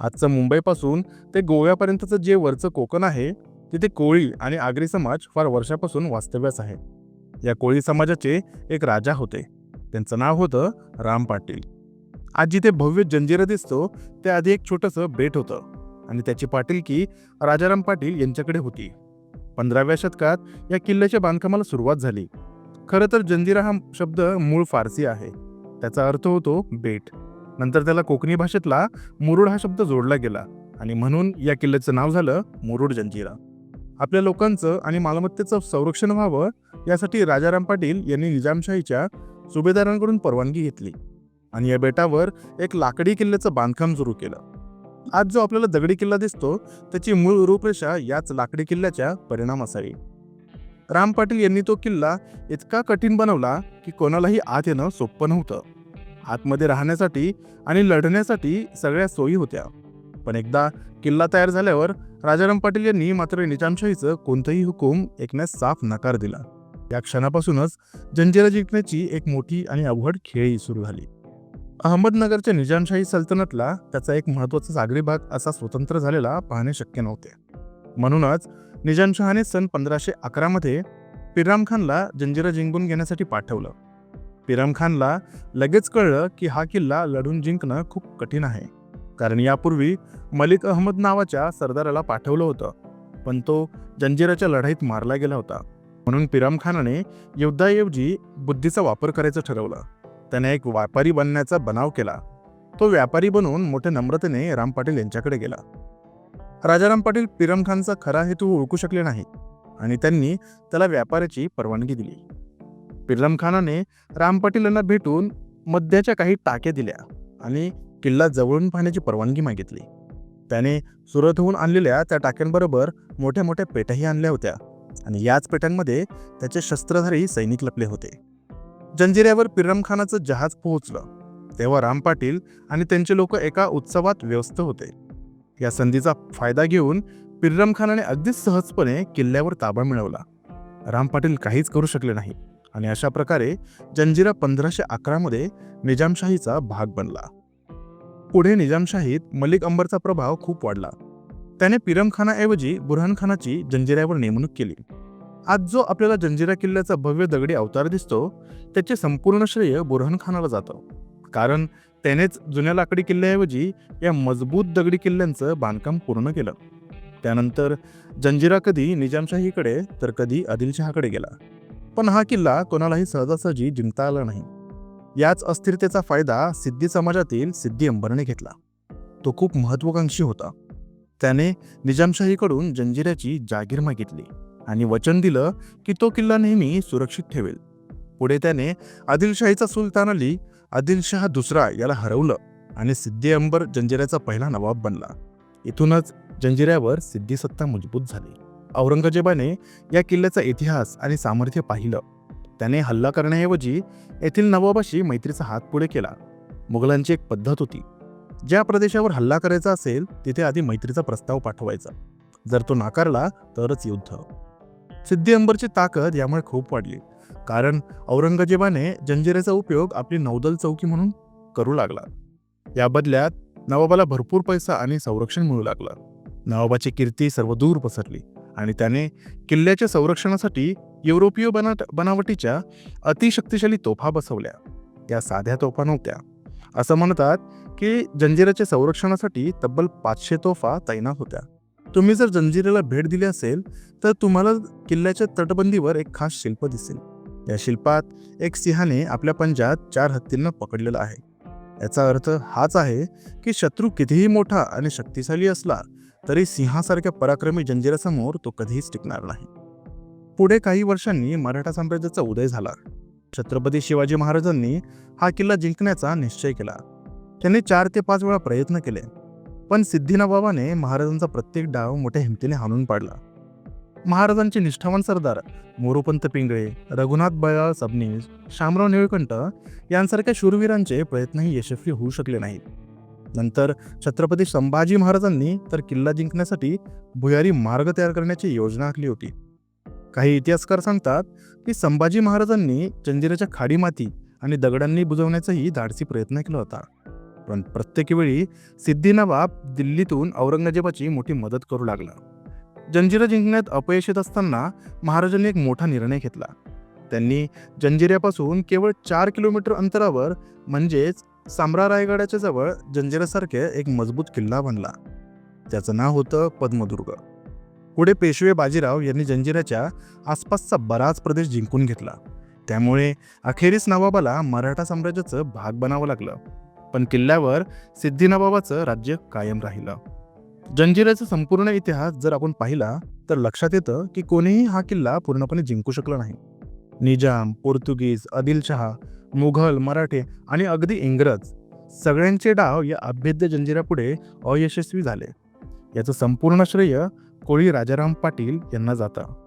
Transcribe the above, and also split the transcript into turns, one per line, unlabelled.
आजचं मुंबईपासून ते गोव्यापर्यंतचं जे वरचं कोकण आहे तिथे कोळी आणि आगरी समाज फार वर्षापासून वास्तव्यास आहे. या कोळी समाजाचे एक राजा होते. त्यांचं नाव होतं राम पाटील. आज जिथे भव्य जंजिरा दिसतो त्याआधी आधी एक छोटंसं बेट होतं आणि त्याची पाटीलकी राजाराम पाटील यांच्याकडे होती. पंधराव्या शतकात या किल्ल्याच्या बांधकामाला सुरुवात झाली. खरं तर जंजिरा हा शब्द मूळ फारसी आहे. त्याचा अर्थ होतो बेट. नंतर त्याला कोकणी भाषेतला मुरुड हा शब्द जोडला गेला आणि म्हणून या किल्ल्याचं नाव झालं मुरुड जंजिरा. आपल्या लोकांचं आणि मालमत्तेचं संरक्षण व्हावं यासाठी राजाराम पाटील यांनी निजामशाहीच्या सुभेदारांकडून परवानगी घेतली आणि या बेटावर एक लाकडी किल्ल्याचं बांधकाम सुरू केलं. आज जो आपल्याला दगडी किल्ला दिसतो त्याची मूळ रूपरेषा याच लाकडी किल्ल्याच्या परिणाम असावी राम पाटील यांनी तो किल्ला इतका कठीण बनवला की कोणालाही आत येणं सोपं नव्हतं. आतमध्ये राहण्यासाठी आणि लढण्यासाठी सगळ्या सोयी होत्या. पण एकदा किल्ला तयार झाल्यावर राजाराम पाटील यांनी मात्र निजामशाहीचं कोणतंही हुकूम ऐकण्यास साफ नकार दिला. या क्षणापासूनच जंजिरा जिंकण्याची एक मोठी आणि अवघड खेळी सुरू झाली. अहमदनगरच्या निजामशाही सल्तनतला त्याचा एक महत्त्वाचा सागरी भाग असा स्वतंत्र झालेला पाहणे शक्य नव्हते. म्हणूनच निजामशहाने सन पंधराशे अकरामध्ये पिराम खानला जंजिरा जिंकून घेण्यासाठी पाठवलं. पिरमखानला लगेच कळलं की हा किल्ला लढून जिंकणं खूप कठीण आहे. कारण यापूर्वी मलिक अहमद नावाच्या सरदाराला पाठवलं होतं पण तो जंजिराच्या लढाईत मारला गेला होता. म्हणून पिराम खानाने युद्धाऐवजी बुद्धीचा वापर करायचं ठरवलं. त्याने एक व्यापारी बनण्याचा बनाव केला. तो व्यापारी बनून मोठ्या नम्रतेने राम पाटील यांच्याकडे गेला. राजाराम पाटील पिरम खानचा खरा हेतू ओळखू शकले नाही आणि त्यांनी त्याला व्यापाराची परवानगी दिली. पिरम खानाने राम पाटील यांना भेटून मद्याच्या काही टाक्या दिल्या आणि किल्ला जवळून पाहण्याची परवानगी मागितली. त्याने सुरतहून आणलेल्या त्या टाक्यांबरोबर मोठ्या मोठ्या पेट्याही आणल्या होत्या आणि याच पेट्यांमध्ये त्याचे शस्त्रधारी सैनिक लपले होते. जंजिऱ्यावर पिरमखानाचं जहाज पोहोचलं. तेव्हा राम पाटील आणि त्यांचे लोक एका उत्सवात व्यस्त होते. या संधीचा फायदा घेऊन पिर्रम खानाने अगदी सहजपणे किल्ल्यावर ताबा मिळवला. राम पाटील काहीच करू शकले नाही. आणि अशा प्रकारे जंजिरा पंधराशे अकरामध्ये निजामशाहीचा भाग बनला. पुढे निजामशाहीत मलिक अंबरचा प्रभाव खूप वाढला. त्याने पिरमखानाऐवजी बुरहानखानाची जंजिरावर जंजिऱ्यावर नेमणूक केली. आज जो आपल्याला जंजिरा किल्ल्याचा भव्य दगडी अवतार दिसतो त्याचे संपूर्ण श्रेय बुरहानखानाला जातं. कारण त्यानेच जुन्या लाकडी किल्ल्याऐवजी या मजबूत दगडी किल्ल्यांचं बांधकाम पूर्ण केलं. त्यानंतर जंजिरा कधी निजामशाहीकडे तर कधी आदिलशहाकडे गेला. पण हा किल्ला कोणालाही सहजासहजी जिंकता आला नाही. याच अस्थिरतेचा फायदा सिद्धी समाजातील सिद्धी अंबरने घेतला. तो खूप महत्वाकांक्षी होता. त्याने निजामशाहीकडून जंजिऱ्याची जागीर मागितली आणि वचन दिलं की तो किल्ला नेहमी सुरक्षित ठेवेल. पुढे त्याने आदिलशाहीचा सुलतान अली आदिलशहा दुसरा याला हरवलं आणि सिद्धी अंबर जंजिऱ्याचा पहिला नवाब बनला. इथूनच जंजिऱ्यावर सिद्धी सत्ता मजबूत झाली. औरंगजेबाने या किल्ल्याचा इतिहास आणि सामर्थ्य पाहिलं. त्याने हल्ला करण्याऐवजी येथील नवाबाशी मैत्रीचा हात पुढे केला. मुघलांची एक पद्धत होती. ज्या प्रदेशावर हल्ला करायचा असेल तिथे आधी मैत्रीचा प्रस्ताव पाठवायचा. जर तो नाकारला तरच युद्ध. सिद्धी अंबरची ताकद यामुळे खूप वाढली. कारण औरंगजेबाने जंजिऱ्याचा उपयोग आपली नौदल चौकी म्हणून करू लागला. या बदल्यात नवाबाला भरपूर पैसा आणि संरक्षण मिळू लागलं. नवाबाची कीर्ती सर्वदूर पसरली. आणि त्याने किल्ल्याच्या संरक्षणासाठी युरोपीय बनाट बनावटीच्या अतिशक्तिशाली तोफा बसवल्या. या साध्या तोफा नव्हत्या. असं म्हणतात की जंजिराच्या संरक्षणासाठी तब्बल पाचशे तोफा तैनात होत्या. तुम्ही जर जंजिरेला भेट दिली असेल तर तुम्हाला किल्ल्याच्या तटबंदीवर एक खास शिल्प दिसेल. या शिल्पात एक सिंहाने आपल्या पंजात चार हत्तींना पकडलेलं आहे. याचा अर्थ हाच आहे की शत्रू कितीही मोठा आणि शक्तिशाली असला तरी सिंहासारख्या पराक्रमी जंजिरासमोर तो कधीच टिकणार नाही. पुढे काही वर्षांनी मराठा साम्राज्याचा उदय झाला. छत्रपती शिवाजी महाराजांनी हा किल्ला जिंकण्याचा निश्चय केला. त्यांनी चार ते पाच वेळा प्रयत्न केले पण सिद्धिनाबाबाने महाराजांचा प्रत्येक डाव मोठ्या हिमतीने हाणून पाडला. महाराजांचे निष्ठावान सरदार मोरोपंत पिंगळे रघुनाथ बळाळ सबनीस शामराव निळकंठ यांसारख्या शूरवीरांचे प्रयत्नही यशस्वी होऊ शकले नाहीत. नंतर छत्रपती संभाजी महाराजांनी तर किल्ला जिंकण्यासाठी भुयारी मार्ग तयार करण्याची योजना आखली होती. काही इतिहासकार सांगतात की संभाजी महाराजांनी जंजिराच्या खाडी माती आणि दगडांनी बुजवण्याचाही धाडसी प्रयत्न केला होता. पण प्रत्येक वेळी सिद्धी नवाब दिल्लीतून औरंगजेबाची मोठी मदत करू लागला. जंजिरा जिंकण्यात अपयश येत असताना महाराजांनी एक मोठा निर्णय घेतला. त्यांनी जंजिऱ्यापासून केवळ चार किलोमीटर अंतरावर म्हणजेच सामरा रायगडाच्या जवळ जंजिरासारखे एक मजबूत किल्ला बनला. त्याचं नाव होतं पद्मदुर्ग. पुढे पेशवे बाजीराव यांनी जंजिराच्या आसपासचा बराच प्रदेश जिंकून घेतला. त्यामुळे अखेरीस नवाबाला मराठा साम्राज्याचं भाग बनावं लागलं. पण किल्ल्यावर सिद्धी नवाबाचं राज्य कायम राहिलं. जंजिराचा संपूर्ण इतिहास जर आपण पाहिला तर लक्षात येतं की कोणीही हा किल्ला पूर्णपणे जिंकू शकला नाही. निजाम पोर्तुगीज आदिलशहा मुघल मराठे आणि अगदी इंग्रज सगळ्यांचे डाव या अभेद्य जंजिरापुढे अयशस्वी झाले. याचं संपूर्ण श्रेय कोळी राजाराम पाटील यांना जातं.